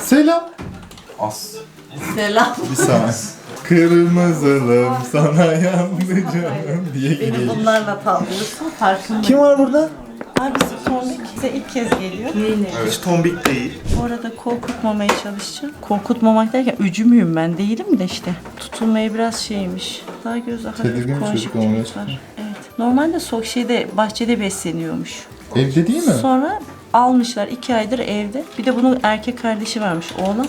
Selam. As. Selam. Bir saniye. Kırmızılım sana yandı canım diye Beni bunlarla tavlıyorsun farkındayım. Kim var burada? Abisi Tombik size ilk kez geliyor. Hiç tombik değil. Bu arada korkutmamaya çalışacağım. Korkutmamak derken öcü müyüm ben değilim de işte. Tutulmaya biraz şeymiş. Daha göz hafif Tedirgin bir çocuk olmaya var. Evet. Normalde sok şeyde bahçede besleniyormuş. Evde değil mi? Sonra almışlar iki aydır evde. Bir de bunun erkek kardeşi varmış oğlan.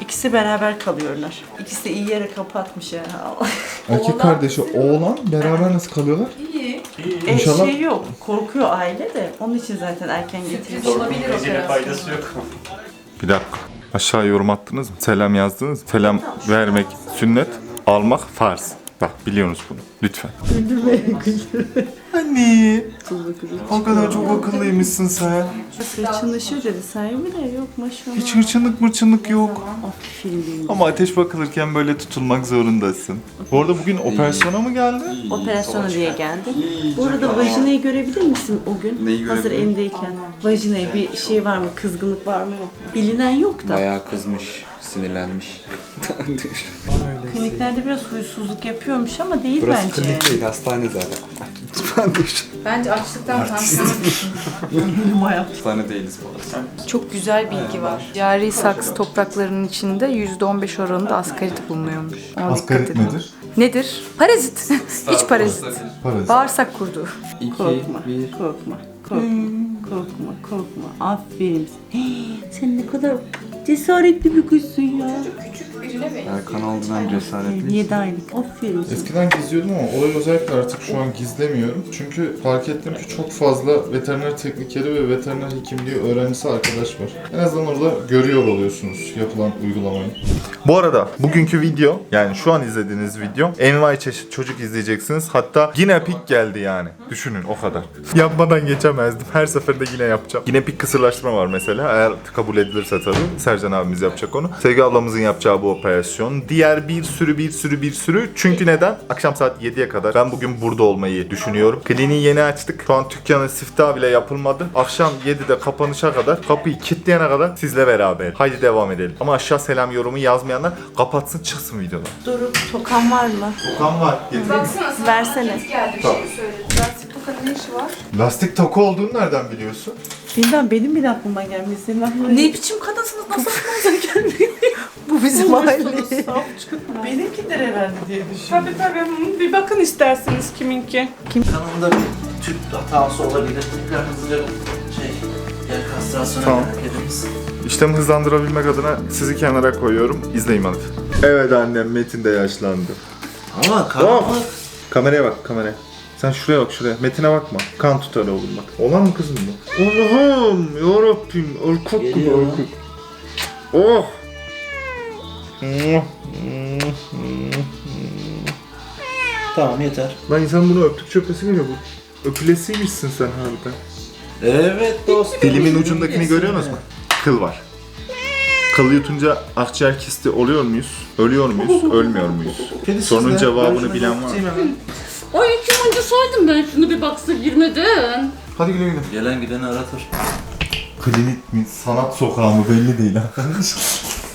İkisi beraber kalıyorlar. İkisi de iyi yere kapatmış ya. Erkek Oğlan- kardeşi oğlan beraber nasıl kalıyorlar? E, İnşallah- şey yok. Korkuyor aile de. Onun için zaten erken getirmiş. Gecene faydası yok. Bir dakika. Aşağı yorum attınız mı? Selam yazdınız mı? Selam vermek sünnet, almak farz. Bak biliyorsunuz bunu. Lütfen. Anne. O kadar çok akıllıymışsın sen. Hırçınlaşıyor dedi sahibi de yok maşallah. Hiç hırçınlık mırçınlık yok. Benim. Ama ateş bakılırken böyle tutulmak zorundasın. Bu arada bugün operasyona mı geldi? Operasyona diye geldi. Bu arada vajinayı görebilir misin o gün? Neyi Hazır görebilirim? endeyken. Vajinayı bir şey var mı? Kızgınlık var mı? Bilinen yok da. Bayağı kızmış, sinirlenmiş. Kliniklerde biraz huysuzluk yapıyormuş ama değil Burası bence. klinik değil, hastane zaten. Bence açlıktan tam hastane değiliz bu arada. Çok güzel bilgi var. Cari saksı topraklarının içinde %15 oranında askarit bulunuyormuş. Ona Asgarit dikkat edin. nedir? Nedir? Parazit. Hiç parazit. Parazit. Bağırsak kurdu. Korkma, korkma, korkma, korkma, korkma. Aferin. Hey, sen ne kadar cesaretli bir kızsın ya. Erkan Aldıran cesaretli. 7 aylık. Aferin. Eskiden gizliyordum ama olayı özellikle artık şu an gizlemiyorum. Çünkü fark ettim ki çok fazla veteriner teknikeri ve veteriner hekimliği öğrencisi arkadaş var. En azından orada görüyor oluyorsunuz yapılan uygulamayı. Bu arada bugünkü video yani şu an izlediğiniz video envai çeşit çocuk izleyeceksiniz. Hatta yine pik geldi yani. Düşünün o kadar. Yapmadan geçemezdim. Her seferinde yine yapacağım. Yine pik kısırlaştırma var mesela. Eğer kabul edilirse tabii. Sercan abimiz yapacak onu. Sevgi ablamızın yapacağı bu operasyon. Diğer bir sürü bir sürü bir sürü. Çünkü neden? Akşam saat 7'ye kadar ben bugün burada olmayı düşünüyorum. Kliniği yeni açtık. Şu an dükkanın siftahı bile yapılmadı. Akşam 7'de kapanışa kadar kapıyı kilitleyene kadar sizle beraber. Haydi devam edelim. Ama aşağı selam yorumu yazmayanlar kapatsın çıksın videodan. Doruk, tokan var mı? Okan var. Baksana sana Versene. geldi bir Tamam. şey söyledi. Lastik tokanın ne işi var? Lastik toku olduğunu nereden biliyorsun? Bilmem benim bile aklıma gelmiyor. Senin aklına Ne biçim kadınsınız nasıl aklınıza gelmiyor? Bu bizim aile. Benimkidir herhalde diye düşünüyorum. Tabii tabii. Hı, Bir bakın isterseniz kiminki. Kanalında bir tüp hatası olabilir. Tekrar hızlıca şey, yer kastrasyonu Tamam. merak. İşlemi hızlandırabilmek adına sizi kenara koyuyorum. İzleyin hadi. Evet annem Metin de yaşlandı. Ama karanlık. Kameraya bak kameraya. Sen şuraya bak şuraya. Metin'e bakma. Kan tutar oğlum bak. Olan mı kızım bu? Allah'ım yarabbim. Erkek gibi Geliyor. erkek. Oh. Tamam yeter. Lan insan bunu öptükçe öpesi geliyor bu. Öpülesiymişsin sen harbiden. Evet dostum. Dilimin ucundakini görüyorsunuz mu? Kıl var. Kıl yutunca akciğer kisti oluyor muyuz? Ölüyor muyuz? Ölmüyor muyuz? Sorunun cevabını bilen var mı? Ay kim önce saydım ben şunu bir baksa girmeden. Hadi güle güle. Gelen gideni aratır. Klinik mi, sanat sokağı mı belli değil arkadaş.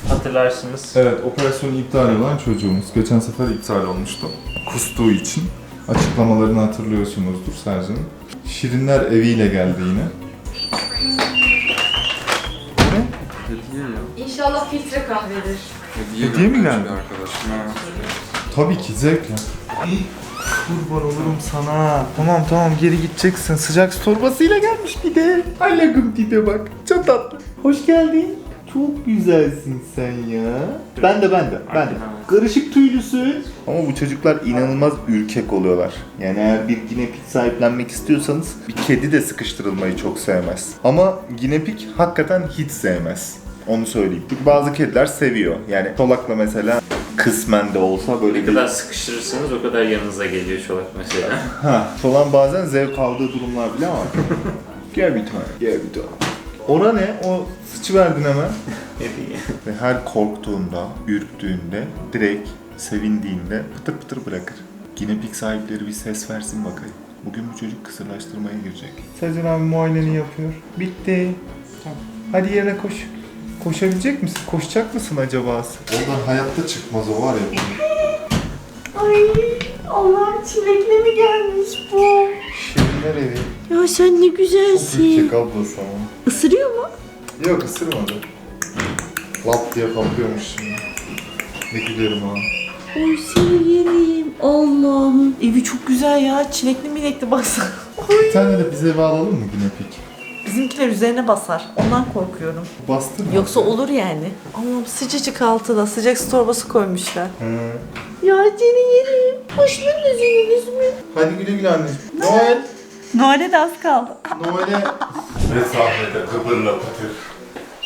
Hatırlarsınız. evet, operasyonu iptal olan çocuğumuz. Geçen sefer iptal olmuştu. Kustuğu için. Açıklamalarını hatırlıyorsunuzdur Sercan'ın. Şirinler eviyle geldi yine. Ne? Hediye ya. İnşallah filtre kahvedir. Hediye mi göndermiş geldi? bir Arkadaşım ha. Tabii ki zevkle. Kurban olurum sana. Tamam tamam geri gideceksin. Sıcak su torbasıyla gelmiş bir de. Allah'ım tipe bak. Çok tatlı. Hoş geldin. Çok güzelsin sen ya. Ben de ben de ben de. Karışık tüylüsün. Ama bu çocuklar inanılmaz ürkek oluyorlar. Yani eğer bir ginepik sahiplenmek istiyorsanız bir kedi de sıkıştırılmayı çok sevmez. Ama ginepik hakikaten hiç sevmez. Onu söyleyeyim. Çünkü bazı kediler seviyor. Yani Çolak'la mesela kısmen de olsa böyle Ne bir... kadar sıkıştırırsanız o kadar yanınıza geliyor çolak mesela. Ha, falan bazen zevk aldığı durumlar bile var. gel bir tane, gel bir tane. Ona ne? O sıçıverdin hemen. Ve her korktuğunda, ürktüğünde, direkt sevindiğinde pıtır pıtır bırakır. Ginepik sahipleri bir ses versin bakayım. Bugün bu çocuk kısırlaştırmaya girecek. Sercan abi muayeneni yapıyor. Bitti. Tamam. Hadi yerine koş. Koşabilecek misin? Koşacak mısın acaba? Oradan hayatta çıkmaz o var ya. Ay Allah'ım çilekle mi gelmiş bu? Şirinler evi. Ya sen ne güzelsin. Ülke ablası ama. Isırıyor mu? Yok ısırmadı. Lap diye kalkıyormuş şimdi. Ne gülerim ha. Oy seni yerim. Allah'ım. Evi çok güzel ya. Çilekli milekli baksana. Bir tane de bize eve alalım mı Günepik? Bizimkiler üzerine basar. Ondan korkuyorum. Bastın mı? Yoksa olur yani. Allah'ım sıcacık altıda. Sıcak su torbası koymuşlar. He. Ya seni yerim. Hoşlanın üzülünüz mü? Hadi güle güle anneciğim. Noel. Noel'e de az kaldı. Noel'e. Ve sahnede kıbırla patır.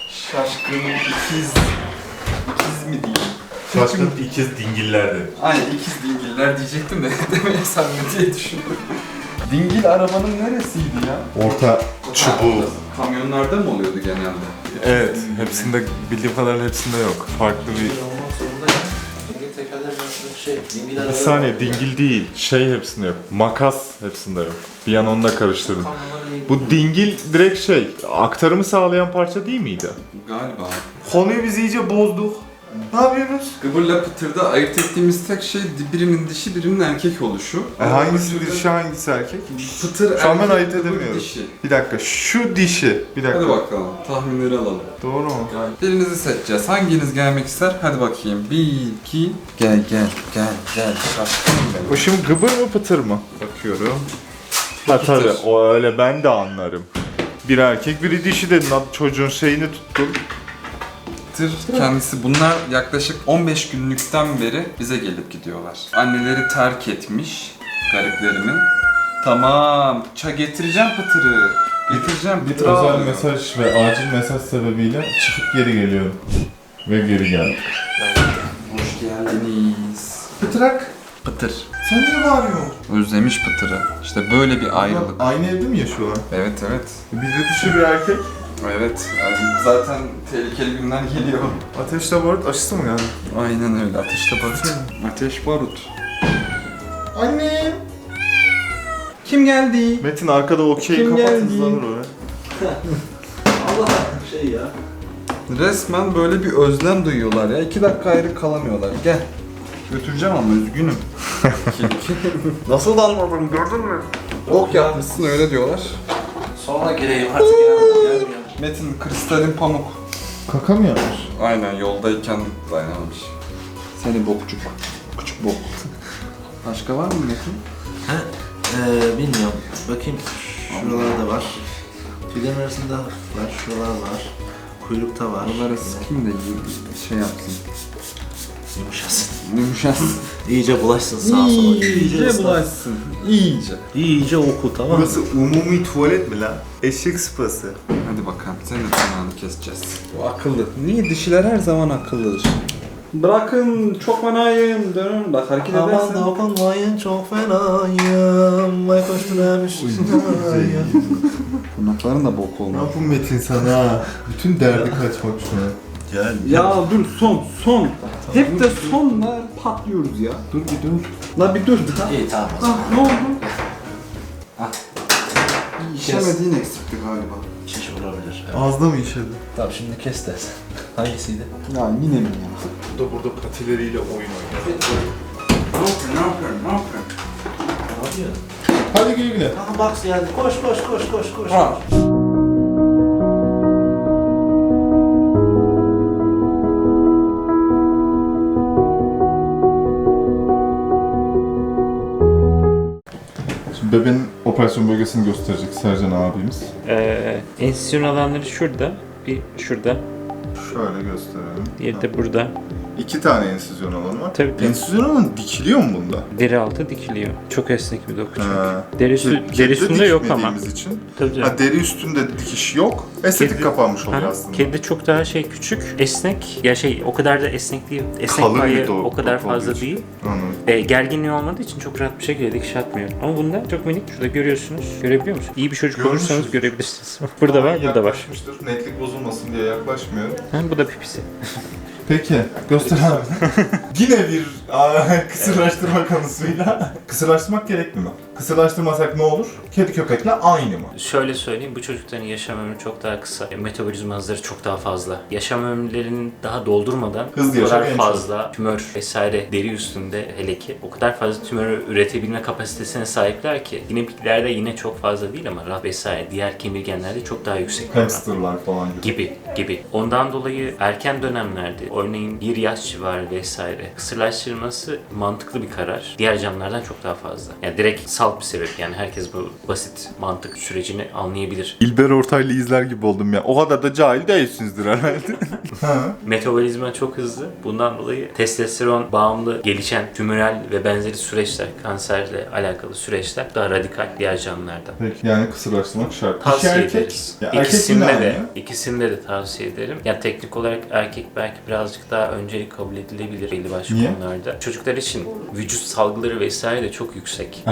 Şaşkın ikiz. İkiz mi diyeyim? Şaşkın ikiz dingillerdi. Aynen ikiz dingiller diyecektim de demeyesem mi diye düşündüm. Dingil arabanın neresiydi ya? Orta çubuğu. Kamyonlarda mı oluyordu genelde? Evet. Hepsinde bildiğim kadarıyla hepsinde yok. Farklı bir... Olmak zorunda ya. Dingil tekerler arasında şey, dingil Bir saniye dingil değil. Şey hepsinde yok. Makas hepsinde yok. Bir an onu da karıştırdım. İyi- Bu dingil direkt şey, aktarımı sağlayan parça değil miydi? Galiba. Konuyu biz iyice bozduk. Ne yapıyorsunuz? Gıbırla pıtırda ayırt ettiğimiz tek şey birinin dişi birinin erkek oluşu. E, hangisi dişi hangisi erkek? Pıtır Şu an ben erkek, ayırt gıbır edemiyorum. dişi. Bir dakika şu dişi. Bir dakika. Hadi bakalım tahminleri alalım. Doğru mu? Birinizi seçeceğiz. Hanginiz gelmek ister? Hadi bakayım. Bir, iki... Gel gel gel gel. Şaşkınım O şimdi gıbır mı pıtır mı? Bakıyorum. Ha tabii o öyle ben de anlarım. Bir erkek biri dişi dedin çocuğun şeyini tuttun. Tır kendisi bunlar yaklaşık 15 günlükten beri bize gelip gidiyorlar. Anneleri terk etmiş gariplerimin. Tamam, ça getireceğim pıtırı. Getireceğim Bir pıtırı özel mesaj ve acil mesaj sebebiyle çıkıp geri geliyorum. Ve geri geldim. Hoş geldiniz. Pıtırak. Pıtır. Sen niye bağırıyorsun? Özlemiş pıtırı. İşte böyle bir ayrılık. Aynı evde mi yaşıyorlar? Evet evet. Bizde dişi bir erkek. Evet. Yani zaten tehlikeli günler geliyor. Ateşle barut aşısı mı geldi? Aynen öyle. Ateşte barut. Ateş barut. Anne. Kim geldi? Metin arkada okey Kim kapat geldi? hızlanır o ya. Allah şey ya. Resmen böyle bir özlem duyuyorlar ya. İki dakika ayrı kalamıyorlar. Gel. Götüreceğim ama üzgünüm. Nasıl dalmadın gördün mü? Ok yapmışsın öyle diyorlar. Sonra gireyim artık ya. Metin kristalin pamuk. Kaka mı yapmış? Aynen yoldayken dayanamamış. Seni bokçuk. Küçük bok. Başka var mı Metin? He, ee, bilmiyorum. Bakayım. Şuralarda var. Tüylerin arasında var. Şuralar var. Kuyrukta var. Sıkayım da iyi şey yapsın. Yumuşasın. Yumuşasın. İyice bulaşsın sağa sola. İyice bulaşsın. İyice. İyice oku tamam mı? Burası umumi tuvalet mi lan? Eşek sıpası. Hadi bakalım senin de tırnağını keseceğiz. Bu akıllı. Niye dişiler her zaman akıllıdır? Bırakın çok fenayım dönün bak hareket Aman edersin. dokunmayın çok fenayım. Vay koştu demiş. Tırnakların da bok Ne olmuş. yapın Metin sana? Bütün derdi kaçmak şu an. Gel. Ya dur son son. Hep de sonla patlıyoruz ya. Dur bir dur. La bir dur da. İyi tamam. o zaman. Ah ne oldu? İşlemediğin eksikti galiba. Şiş olabilir. Evet. Ağızda mı işedi? Tamam şimdi kes dersin. Hangisiydi? Ya yine mi ya? Bu da burada patileriyle oyun oynuyor. Ne yapıyorsun? Ne yapıyorsun? Ne yapıyorsun? Ne yapıyor? Hadi güle güle. Aha Max geldi. Koş koş koş koş koş. Ha. Bebeğin operasyon bölgesini gösterecek Sercan abimiz. Ee, ensizyon alanları şurada. Bir şurada. Şöyle gösterelim. Diğeri de burada. İki tane ensizyon alanı var. Tabii tabii. Ensizyon alanı dikiliyor mu bunda? Deri altı dikiliyor. Çok esnek bir doku çünkü. Ha. Deri, üstü, Kedi- deri üstünde yok ama. için. Tabii canım. Ha, deri üstünde dikiş yok. Estetik Kedi- kapanmış oluyor Aha, aslında. Kedi çok daha şey küçük, esnek. Ya şey o kadar da esnek değil. Esnek Kalın bir payı do- o kadar doku olduğu fazla için. değil. Anladım. E, gerginliği olmadığı için çok rahat bir şekilde dikiş atmıyor. Ama bunda çok minik. Şurada görüyorsunuz. Görebiliyor musunuz? İyi bir çocuk Görmüşüz. olursanız görebilirsiniz. burada var, burada var. Yaklaşmıştır. Netlik bozulmasın diye yaklaşmıyorum. Ha, bu da pipisi. Peki, göster abi. Yine bir aa, kısırlaştırma konusuyla. Kısırlaştırmak gerekli mi? Kısırlaştırmasak ne olur? Kedi köpekle aynı mı? Şöyle söyleyeyim, bu çocukların yaşam ömrü çok daha kısa. E, Metabolizma hızları çok daha fazla. Yaşam ömürlerini daha doldurmadan Hızlı o kadar en fazla tümör vesaire deri üstünde hele ki o kadar fazla tümör üretebilme kapasitesine sahipler ki ginepiklerde yine çok fazla değil ama rah vesaire diğer kemirgenlerde çok daha yüksek. bir oran. Hamsterlar falan gibi. gibi gibi. Ondan dolayı erken dönemlerde örneğin bir yaş civarı vesaire kısırlaştırılması mantıklı bir karar. Diğer canlılardan çok daha fazla. Yani direkt salt bir sebep yani herkes bu basit mantık sürecini anlayabilir. İlber Ortaylı izler gibi oldum ya. O kadar da cahil değilsinizdir herhalde. Metabolizma çok hızlı. Bundan dolayı testosteron bağımlı gelişen tümöral ve benzeri süreçler, kanserle alakalı süreçler daha radikal diğer canlılardan. Peki, yani kısırlaştırmak şart. Tavsiye erkek, ederiz. ya erkek ikisinde de, aynı. ikisinde de tavsiye ederim. Yani teknik olarak erkek belki birazcık daha öncelik kabul edilebilir belli başlı Niye? konularda. Çocuklar için vücut salgıları vesaire de çok yüksek.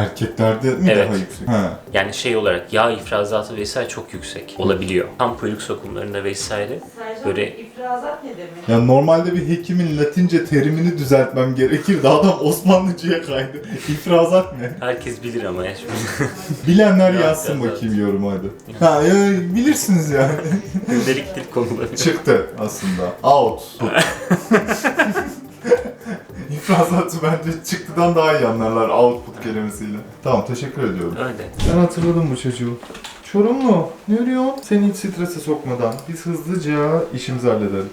Erkeklerde mi Evet. daha yüksek? Ha. Yani şey olarak yağ ifrazatı vesaire çok yüksek olabiliyor. Tam kuyruk sokumlarında vesaire böyle ifrazat ne demek? Ya normalde bir hekimin latince terimini düzeltmem gerekirdi. Adam Osmanlıca'ya kaydı. İfrazat ne? herkes bilir ama ya şimdi. Bilenler Ya, yazsın ya, bakayım yorum hadi. Ha ya, bilirsiniz yani. Dil konuları. Çıktı aslında. Out. İfrazatı bence çıktıdan daha iyi anlarlar output kelimesiyle. Tamam teşekkür ediyorum. Öyle. Ben hatırladım bu çocuğu. Çorumlu, ne arıyorsun? Seni hiç strese sokmadan biz hızlıca işimizi halledelim.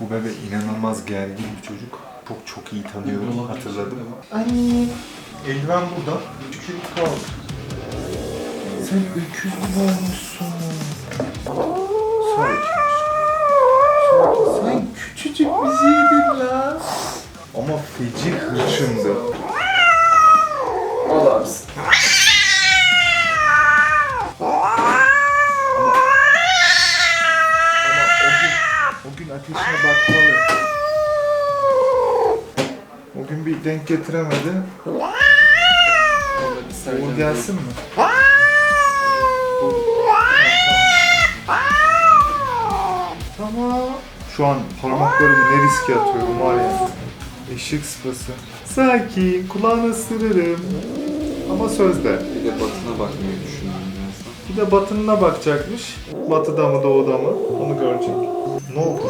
Bu bebe inanılmaz gergin bir çocuk. Çok çok iyi tanıyorum, hatırladım. Ay, eldiven burada. Küçük kaldı. Sen öküz gibi olmuşsun. Sakin. Sakin. Sen küçücük bizi yedin la. Ama feci hırçındı. Al abisi. Ama o gün, o gün ateşine bakmalı. O gün bir denk getiremedi. Uğur gelsin mi? Tamam. Şu an parmaklarımı ne riske atıyorum var ya. Eşek sıpası. Sakin, kulağını ısırırım. Ama sözde. Bir de batına bakmayı düşündüm birazdan. Bir de batınına bakacakmış. Batıda mı doğuda mı? Onu görecek. Ne oldu?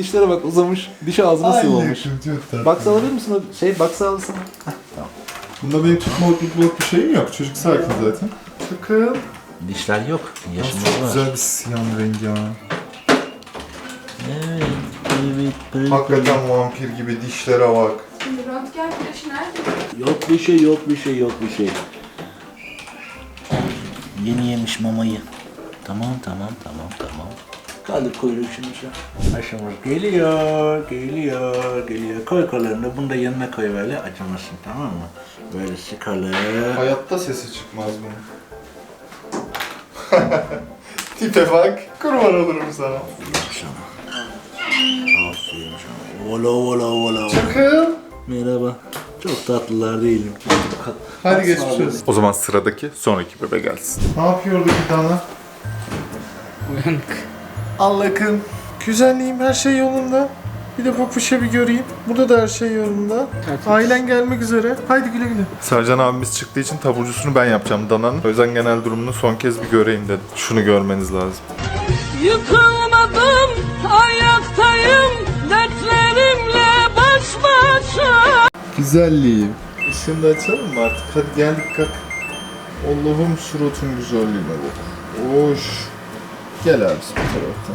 Dişlere bak uzamış. Diş ağzına sıvılmış. Box alabilir misin? o Şey box alsın. Bunda benim tutmalık bir şeyim yok. Çocuk sakin zaten. Takım. Dişler yok. Yaşımız Çok var. güzel bir siyah rengi ya. Evet. Evet. pırıl Hakikaten vampir gibi dişlere bak. Röntgen flaşı nerede? Yok bir şey, yok bir şey, yok bir şey. Yeni yemiş mamayı. Tamam, tamam, tamam, tamam. Kaldır kuyruğu şimdi şu. Aşımız geliyor, geliyor, geliyor. Koy kollarını, bunu da yanına koy böyle acımasın tamam mı? Böyle sıkalım. Hayatta sesi çıkmaz bunun. Tipe bak. Kurban olurum sana. Aferin sana. Ola ola ola. Takım. Merhaba. Çok tatlılar değilim. Hadi geçmiş olsun. O zaman sıradaki sonraki bebe gelsin. Ne yapıyordu bir dana? Uyanık. Allah'ım. Güzelliğim her şey yolunda. Bir de Popuş'a bir göreyim. Burada da her şey yolunda. Ailen gelmek üzere. Haydi güle güle. Sercan abimiz çıktığı için taburcusunu ben yapacağım dananın. O yüzden genel durumunu son kez bir göreyim dedim. Şunu görmeniz lazım. Yıkılmadım, ayaktayım, dertlerimle baş başa. Güzelliğim. Işığını da açalım mı artık? Hadi geldik kalk. Allah'ım suratın güzelliğine bak. Hoş. Gel abi bu taraftan.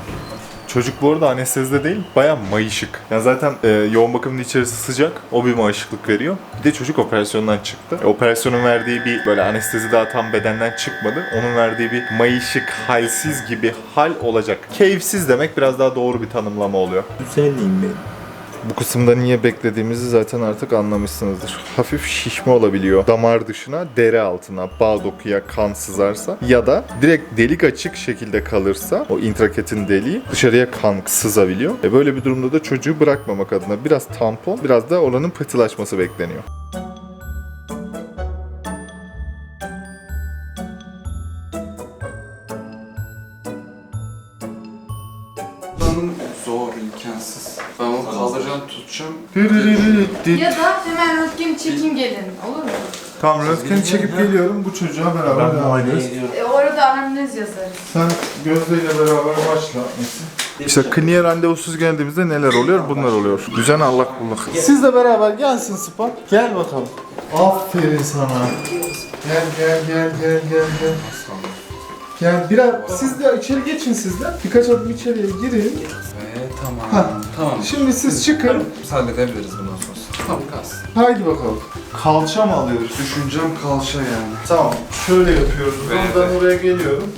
Çocuk bu arada anestezide değil, bayağı mayışık. Yani zaten e, yoğun bakımın içerisi sıcak, o bir mayışıklık veriyor. Bir de çocuk operasyondan çıktı. E, operasyonun verdiği bir böyle anestezi daha tam bedenden çıkmadı. Onun verdiği bir mayışık, halsiz gibi hal olacak. Keyifsiz demek biraz daha doğru bir tanımlama oluyor. Güzelliğim benim. Bu kısımda niye beklediğimizi zaten artık anlamışsınızdır. Hafif şişme olabiliyor. Damar dışına, deri altına, bağ dokuya kan sızarsa ya da direkt delik açık şekilde kalırsa o intraketin deliği dışarıya kan sızabiliyor. E böyle bir durumda da çocuğu bırakmamak adına biraz tampon, biraz da oranın pıhtılaşması bekleniyor. Tutacağım. Ya da hemen röntgen çekin gelin. Olur mu? Tamam röntgeni çekip geliyorum. Bu çocuğa beraber Ben devam gidiyorum. E, orada anamnez yazarız. Sen Gözde ile beraber başla. İşte kliniğe randevusuz geldiğimizde neler oluyor? Bunlar oluyor. Düzen allak bullak. Siz de beraber gelsin Spa. Gel bakalım. Aferin sana. Gel gel gel gel gel gel. Gel biraz siz de içeri geçin siz de. Birkaç adım içeriye girin. Tamam. Ha. Tamam. Şimdi siz çıkın. Biz halledebiliriz bundan sonra. Tamam kalsın. Haydi bakalım. Kalça mı alıyoruz? Düşüncem kalça yani. Tamam. Şöyle yapıyoruz. o zaman Evet. Ben oraya geliyorum.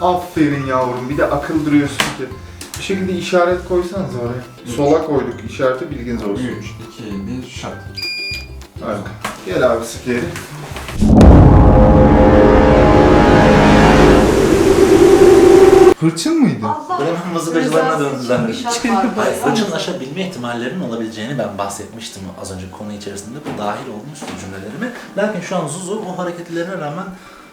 Aferin yavrum. Bir de akıl duruyorsun ki. Bir şekilde işaret koysanız oraya. Sola koyduk işareti bilginiz olsun. 3, 2, 1, şat. Harika. Gel abi sık geri. Hırçın mıydı? Bremen mızıkacılarına döndüler. Hayır, hırçınlaşabilme ihtimallerinin olabileceğini ben bahsetmiştim az önce konu içerisinde. Bu dahil olmuştu cümlelerime. Lakin şu an Zuzu o hareketlerine rağmen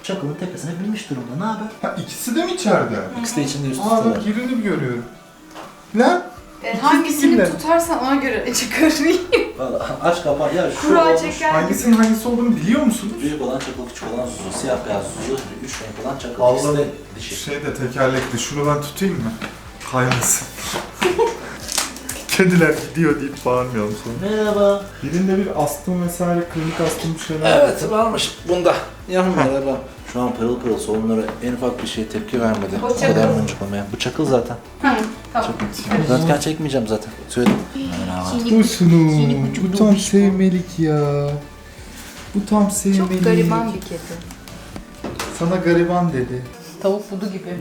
Çakıl'ın tepesine binmiş durumda. Ne haber? Ha ikisi de mi içeride? İkisi de içinde üst Aa üsteler. bak görüyorum. Lan E, hangisini kimler? tutarsan ona göre çıkarayım. Vallahi aç kapa ya şu Kura olmuş. çeker. hangisinin hangisi olduğunu biliyor musunuz? Büyük olan çakıl, küçük olan Zuzu, siyah beyaz Zuzu, üç renk olan çakıl, ikisi de dişi. Şey de tekerlekli. Şunu ben tutayım mı? Kaymasın. Kediler gidiyor deyip bağırmayalım sonra. Merhaba. Birinde bir astım vesaire klinik astım bir şeyler. Evet varmış bunda. Yarın merhaba. Şu an pırıl pırıl solunlara en ufak bir şey tepki vermedi. O O çakıl. kadar mıncıklamaya. Bu çakıl zaten. Hı, tamam. Röntgen çekmeyeceğim zaten. Söyledim. Şunu. Bu tam sevmelik ya. Bu tam sevmelik. Çok gariban bir kedi. Sana gariban dedi. Tavuk budu gibi.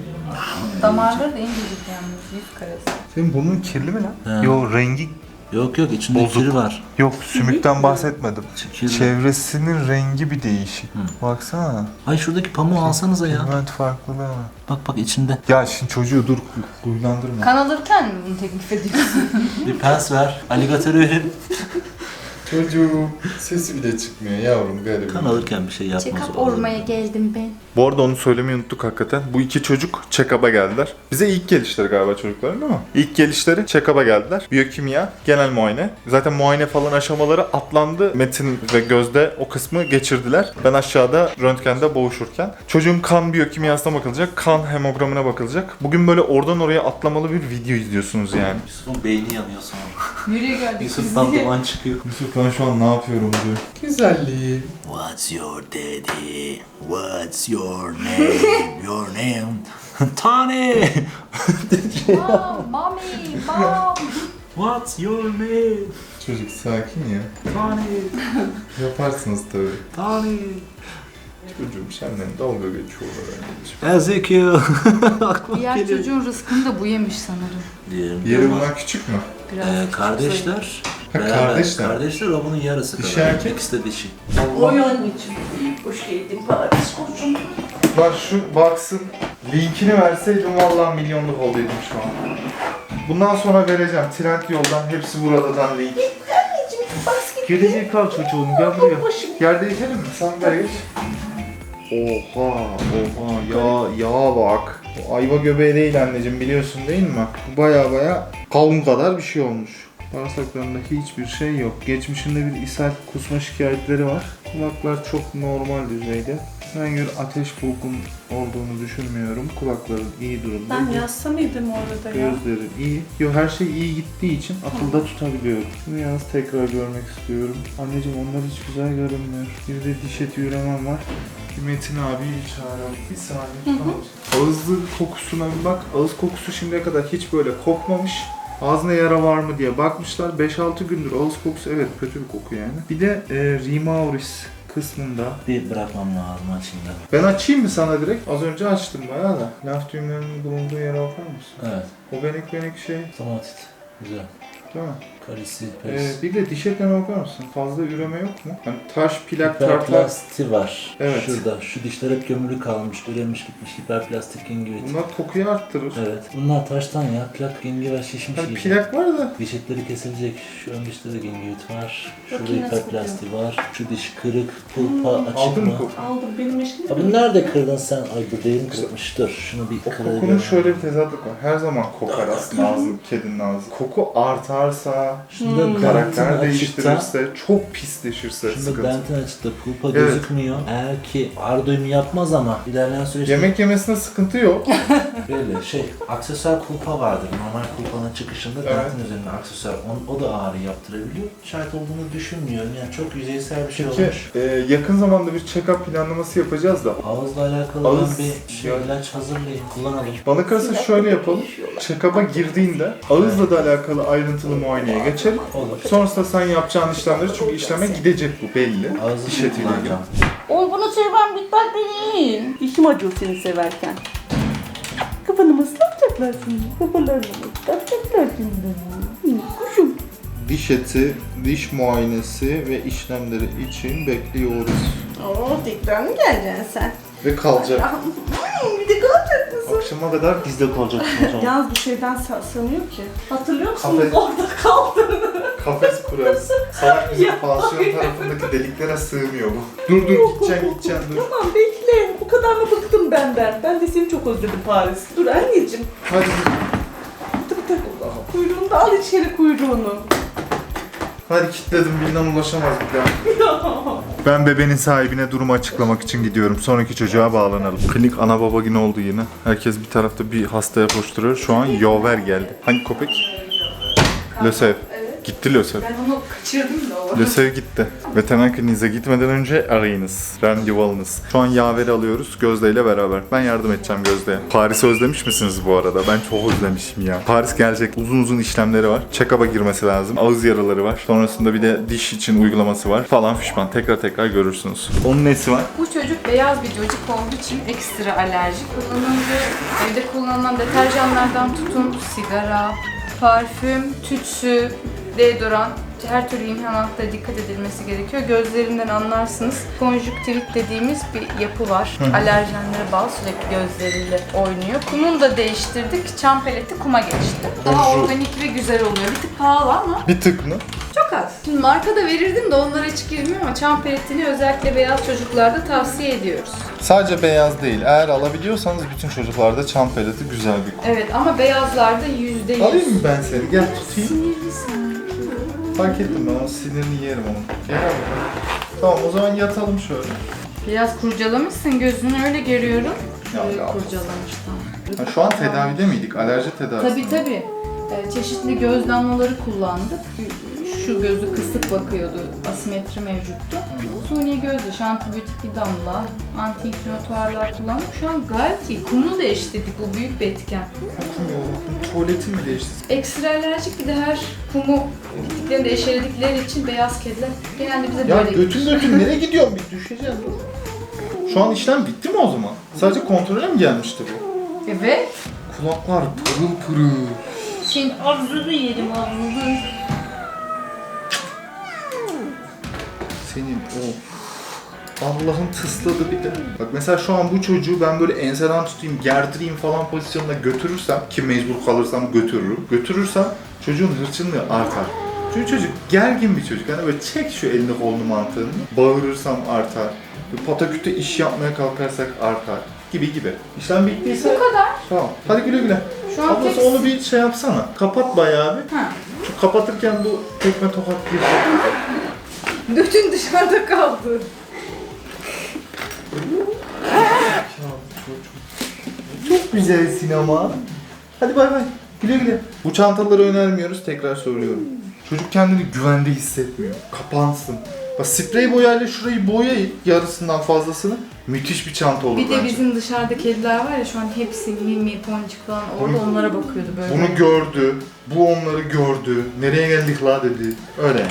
Damarları da incecik yalnız. Yüz karası. Senin burnun kirli mi lan? Ha. Yo rengi Yok yok içinde Bozuk. kiri var. yok sümükten bahsetmedim. Kirli. Çevresinin rengi bir değişik. Baksana. Ay şuradaki pamuğu alsanıza ya. Pigment farklılığı. Bak bak içinde. Ya şimdi çocuğu dur huylandırma. Kan alırken mi bunu teklif ediyorsun? Bir pens ver. Aligatörü verin. Çocuğum sesi bile çıkmıyor yavrum gariban. Kan alırken bir şey yapmaz. Check-up o. olmaya geldim ben. Bu arada onu söylemeyi unuttuk hakikaten. Bu iki çocuk check-up'a geldiler. Bize ilk gelişleri galiba çocukların değil mi? İlk gelişleri check-up'a geldiler. Biyokimya, genel muayene. Zaten muayene falan aşamaları atlandı. Metin ve Gözde o kısmı geçirdiler. Ben aşağıda röntgende boğuşurken. Çocuğun kan biyokimyasına bakılacak, kan hemogramına bakılacak. Bugün böyle oradan oraya atlamalı bir video izliyorsunuz yani. Yusuf'un beyni yanıyor sonra. Nereye geldik Yusuf'tan duman çıkıyor. Yusuf ben şu an ne yapıyorum diyor. Güzelliğim. What's your daddy? What's your name? Your name? Tani! Mom, mommy, mom. What's your name? Çocuk sakin ya. Tani! Yaparsınız tabii. Tani! Çocuğum senden dalga geçiyorlar anneciğim. Ezekiel! Aklıma Diğer geliyor. çocuğun rızkını da bu yemiş sanırım. Diğerim. Yeri bunlar küçük mü? Biraz Ee, kardeşler. Ha, beraber. kardeşler. Kardeşler o bunun yarısı kadar. erkek? İkisi de dişi. Oy anneciğim. Hoş geldin Paris kuzum. Bak şu baksın linkini verseydim vallahi milyonluk olduydum şu an. Bundan sonra vereceğim. Trend yoldan hepsi buradadan link. Geri kal çocuğum gel buraya. Yerde içelim mi? Sen ver geç. Oha oha ya ya bak. Bu ayva göbeği değil anneciğim biliyorsun değil mi? Baya baya kavun kadar bir şey olmuş. Bağırsaklarında hiçbir şey yok. Geçmişinde bir ishal kusma şikayetleri var. Kulaklar çok normal düzeyde. Herhangi bir ateş bulgun olduğunu düşünmüyorum. Kulakların iyi durumda. Ben yazsa mıydım orada ya? Gözleri iyi. Yo her şey iyi gittiği için akılda tutabiliyorum. Bunu yalnız tekrar görmek istiyorum. Anneciğim onlar hiç güzel görünmüyor. Bir de diş eti üremem var. Bir Metin abiyi çağıralım. Bir saniye. Tamam. Ağızlı kokusuna bir bak. Ağız kokusu şimdiye kadar hiç böyle kokmamış. Ağzına yara var mı diye bakmışlar. 5-6 gündür ağız kokusu evet kötü bir koku yani. Bir de e, Rimauris kısmında. Bir bırakmam lazım açayım da. Ben açayım mı sana direkt? Az önce açtım bayağı da. Laf düğümlerinin bulunduğu yere bakar mısın? Evet. O benik benik şey Tomatit. Güzel. değil mi? Karisi, Ee, bir de diş etlerine bakar mısın? Fazla üreme yok mu? Hani taş, plak, tartar. Hiperplasti var. Evet. Şurada. Şu dişler hep gömülü kalmış. Üremiş gitmiş. Hiperplastik gingivit. Bunlar kokuyu arttırır. Evet. Bunlar taştan ya. Plak gingiva şişmiş Hani iyice. plak var da. Diş etleri kesilecek. Şu ön dişte de gingivit var. Şurada Bakayım nasıl hiperplasti var. Şu diş kırık. Pulpa açık Aldın mı mı? koku? Aldım benim eşim. Abi nerede kırdın sen? Ay bu değil kırılmış. Dur şunu bir O kırayım. kokunun şöyle bir tezatlık var. Her zaman kokar aslında ağzı, kedinin ağzı. Koku artarsa, Şunda Hmm. dentin karakter açıkta. değiştirirse, çok pisleşirse Şunda sıkıntı. dentin açıkta. Pulpa Evet. gözükmüyor. Eğer ki ardoyumu yapmaz ama ilerleyen süreçte Yemek yemesine sıkıntı yok. Böyle şey, aksesuar kulpa vardır. Normal kulpanın çıkışında Evet. dentin üzerine aksesuar. O, o da ağrı yaptırabiliyor. Şart olduğunu düşünmüyorum. Yani çok yüzeysel bir şey Peki olmuş. e, yakın zamanda bir check-up planlaması yapacağız da. Ağızla alakalı Ağız- ben bir şey, ilaç hazırlayayım, kullanalım. Bana kalırsa şöyle yapalım. Check-up'a girdiğinde ağızla da alakalı ayrıntılı muayeneye geçelim. Olur. Sonrasında sen yapacağın işlemleri çünkü işleme gidecek bu belli. Ağzı Diş şey etiyle ilgili. Oğlum bunu sevmem bitmez değil. Dişim acıyor seni severken. Kafanı mı ıslatacaklar şimdi? Kafalarını mı ıslatacaklar şimdi? Kuşum. Diş eti, diş muayenesi ve işlemleri için bekliyoruz. Oo tekrar mı geleceksin sen? Ve kalacak. Akşama kadar Bizde kalacaksın o zaman. Yalnız bir şeyden sa- sanıyor ki. Hatırlıyor musunuz? Kafes- Orada kaldı. kafes kurarız. Salak bizim pansiyon tarafındaki deliklere sığmıyor bu. Dur dur gideceksin gideceksin dur. Tamam bekle. Bu kadar mı bıktım benden? Ben de seni çok özledim Paris. Dur anneciğim. Hadi dur. Tık tık. Kuyruğunu da al içeri kuyruğunu. Hadi kilitledim bilinen ulaşamaz bir daha. Ben bebeğin sahibine durumu açıklamak için gidiyorum. Sonraki çocuğa bağlanalım. Klinik ana baba günü oldu yine. Herkes bir tarafta bir hastaya koşturuyor. Şu an Yover geldi. Hangi köpek? Lösev. Gitti Lösev. Ben onu kaçırdım da o. Lösev gitti. Veteriner kliniğinize gitmeden önce arayınız. Randevu alınız. Şu an Yaver'i alıyoruz Gözde ile beraber. Ben yardım edeceğim Gözde'ye. Paris'i özlemiş misiniz bu arada? Ben çok özlemişim ya. Paris gelecek. Uzun uzun işlemleri var. Check-up'a girmesi lazım. Ağız yaraları var. Sonrasında bir de diş için uygulaması var. Falan fişman. Tekrar tekrar görürsünüz. Onun nesi var? Bu çocuk beyaz bir çocuk olduğu için ekstra alerji. Kullanıldığı, evde kullanılan deterjanlardan tutun, sigara, parfüm, tütsü, deodorant, her türlü imhanatta dikkat edilmesi gerekiyor. Gözlerinden anlarsınız. Konjüktivit dediğimiz bir yapı var. Alerjenlere bağlı sürekli gözleriyle oynuyor. Kumunu da değiştirdik. Çam peleti kuma geçti. Daha organik ve güzel oluyor. Bir tık pahalı ama Bir tık mı? çok az. Şimdi marka da verirdim de onlara hiç girmiyorum ama çam peletini özellikle beyaz çocuklarda tavsiye ediyoruz. Sadece beyaz değil. Eğer alabiliyorsanız bütün çocuklarda çam peleti güzel bir konu. Evet ama beyazlarda yüzde yüz. Alayım mı ben seni? Gel tutayım. Sinirlisin. Fark ettim ben o sinirini yerim onun. Gel abi. Tamam o zaman yatalım şöyle. Biraz kurcalamışsın gözünü öyle görüyorum. Ya. Ha, şu an tedavide miydik? Alerji tedavisi. Tabii tabii. Ee, çeşitli göz damlaları kullandık. Şu gözü kısık bakıyordu. Asimetri mevcuttu. Suni gözle, şu antibiyotik bir damla, anti-inflamatuarlar kullandık. Şu an gayet iyi. Kumunu değiştirdik. Bu büyük bir etken. Tuvaletim mi değişti? Ekstra alerjik bir de her kumu gittiklerinde eşeledikleri için beyaz kediler genelde bize Ya böyle götün götün nereye gidiyorsun? Bir düşeceğim dur. Şu an işlem bitti mi o zaman? Sadece kontrole mi gelmişti bu? Evet. Kulaklar pırıl pırıl. Senin ağzını yedim ağzını. Senin o Allah'ın tısladı bir de. Bak mesela şu an bu çocuğu ben böyle enseden tutayım, gerdireyim falan pozisyonuna götürürsem ki mecbur kalırsam götürürüm. Götürürsem çocuğun hırçınlığı artar. Çünkü çocuk gergin bir çocuk. Hani böyle çek şu elini kolunu mantığını. Bağırırsam artar. Pataküte iş yapmaya kalkarsak artar. Gibi gibi. İşlem bittiyse... Bu kadar. Tamam. Hadi güle güle. Şu an Ablası onu bir şey yapsana. Kapat bayağı bir. Ha. Şu kapatırken bu tekme tokat girecek. Götün dışarıda kaldı. Çok güzelsin ama. Hadi bay bay. Güle güle. Bu çantaları önermiyoruz tekrar söylüyorum. Çocuk kendini güvende hissetmiyor. Kapansın. Bak sprey boyayla şurayı boyayın yarısından fazlasını. Müthiş bir çanta olur Bir de bence. bizim dışarıda kediler var ya şu an hepsi Mimi, Poncik falan orada Bunu- onlara bakıyordu böyle. Bunu gördü. Bu onları gördü. Nereye geldik la dedi. Öyle yani.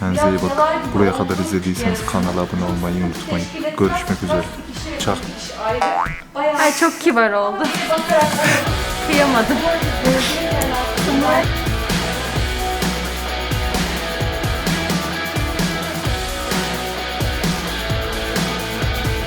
Kendinize iyi bakın. Buraya kadar izlediyseniz kanala abone olmayı unutmayın. Görüşmek üzere. Çak. Ay çok kibar oldu. Kıyamadım.